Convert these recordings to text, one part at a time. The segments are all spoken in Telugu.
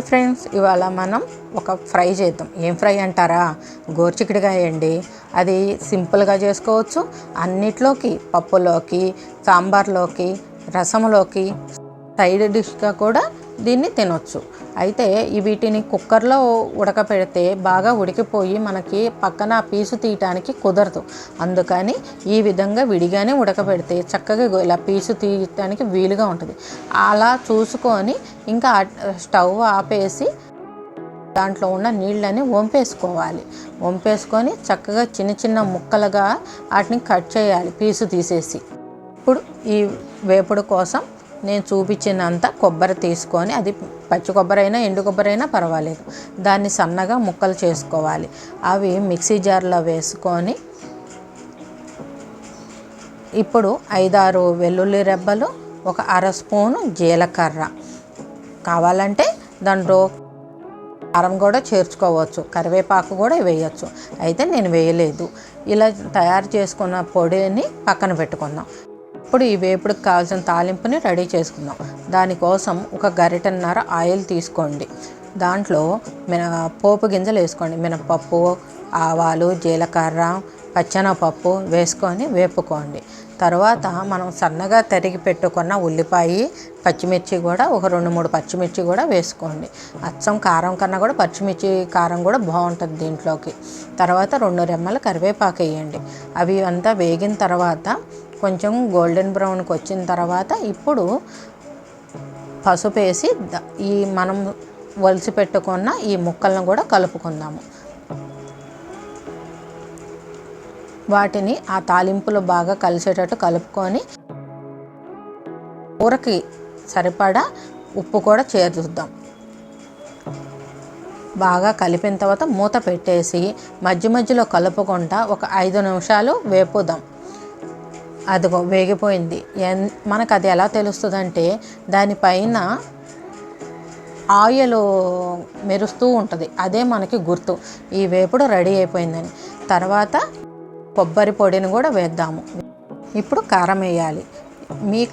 హాయ్ ఫ్రెండ్స్ ఇవాళ మనం ఒక ఫ్రై చేద్దాం. ఏం ఫ్రై అంటారా? గోర్చికిడికాయ అండి అది సింపుల్గా చేసుకోవచ్చు. అన్నిట్లోకి పప్పులోకి సాంబార్లోకి రసంలోకి సైడ్ డిష్గా కూడా దీన్ని తినొచ్చు. అయితే వీటిని కుక్కర్లో ఉడకపెడితే బాగా ఉడికిపోయి మనకి పక్కన పీసు తీయటానికి కుదరదు. అందుకని ఈ విధంగా విడిగానే ఉడకపెడితే చక్కగా ఇలా పీసు తీయటానికి వీలుగా ఉంటుంది. అలా చూసుకొని ఇంకా స్టవ్ ఆపేసి దాంట్లో ఉన్న నీళ్ళని వంపేసుకోవాలి. వంపేసుకొని చక్కగా చిన్న చిన్న ముక్కలుగా వాటిని కట్ చేయాలి పీసు తీసేసి. ఇప్పుడు ఈ వేపుడు కోసం నేను చూపించినంత కొబ్బరి తీసుకొని అది పచ్చి కొబ్బరి అయినా ఎండు కొబ్బరి అయినా పర్వాలేదు. దాన్ని సన్నగా ముక్కలు చేసుకోవాలి. అవి మిక్సీ జార్లో వేసుకొని ఇప్పుడు ఐదారు వెల్లుల్లి రెబ్బలు ఒక అర స్పూను జీలకర్ర. కావాలంటే దాంట్లో కారం కూడా చేర్చుకోవచ్చు కరివేపాకు కూడా వేయచ్చు. అయితే నేను వేయలేదు. ఇలా తయారు చేసుకున్న పొడిని పక్కన పెట్టుకుందాం. ఇప్పుడు ఈ వేపుడికి కావాల్సిన తాలింపుని రెడీ చేసుకుందాం. దానికోసం ఒక గరిటన్నర ఆయిల్ తీసుకోండి. దాంట్లో మిన పోపు గింజలు వేసుకోండి. మినపప్పు ఆవాలు జీలకర్ర పచ్చెనపప్పు వేసుకొని వేపుకోండి. తర్వాత మనం సన్నగా తరిగి పెట్టుకున్న ఉల్లిపాయ పచ్చిమిర్చి కూడా ఒక రెండు మూడు పచ్చిమిర్చి కూడా వేసుకోండి. అచ్చం కారం కన్నా కూడా పచ్చిమిర్చి కారం కూడా బాగుంటుంది దీంట్లోకి. తర్వాత రెండు రెమ్మలు కరివేపాకు వేయండి. అవి అంతా వేగిన తర్వాత కొంచెం గోల్డెన్ బ్రౌన్కి వచ్చిన తర్వాత ఇప్పుడు పసుపు వేసి ఈ మనం వలిసి పెట్టుకున్న ఈ ముక్కలను కూడా కలుపుకుందాము. వాటిని ఆ తాలింపులో బాగా కలిసేటట్టు కలుపుకొని కూరకి సరిపడా ఉప్పు కూడా చేర్చుద్దాం బాగా కలిపిన తర్వాత మూత పెట్టేసి మధ్య మధ్యలో కలుపుకుంటా ఒక ఐదు నిమిషాలు వేపుదాం. అదిగో వేగిపోయింది. ఎన్ మనకు అది ఎలా తెలుస్తుందంటే దానిపైన ఆయిల్ మెరుస్తూ ఉంటుంది. అదే మనకి గుర్తు. ఈ వేపుడు రెడీ అయిపోయిందని. తర్వాత కొబ్బరి పొడిని కూడా వేద్దాము. ఇప్పుడు కారం వేయాలి. మీ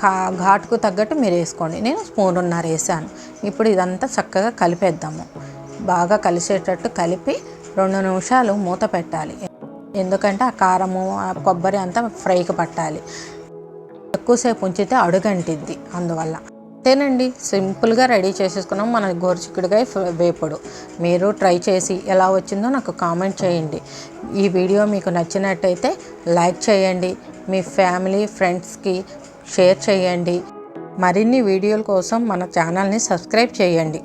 కా ఘాటుకు తగ్గట్టు మీరు వేసుకోండి. నేను స్పూనున్నర వేసాను. ఇప్పుడు ఇదంతా చక్కగా కలిపేద్దాము. బాగా కలిసేటట్టు కలిపి రెండు నిమిషాలు మూత పెట్టాలి. ఎందుకంటే ఆ కారము ఆ కొబ్బరి అంతా ఫ్రైకి పట్టాలి. ఎక్కువసేపు ఉంచితే అడుగంటిద్ది అందువల్ల. అంతేనండి సింపుల్గా రెడీ చేసేసుకున్నాం. మన గోరుచిక్కుడుగా వేపుడు. మీరు ట్రై చేసి ఎలా వచ్చిందో నాకు కామెంట్ చేయండి. ఈ వీడియో మీకు నచ్చినట్టయితే లైక్ చేయండి. మీ ఫ్యామిలీ ఫ్రెండ్స్కి షేర్ చేయండి. మరిన్ని వీడియోల కోసం మన ఛానల్ని సబ్స్క్రైబ్ చేయండి.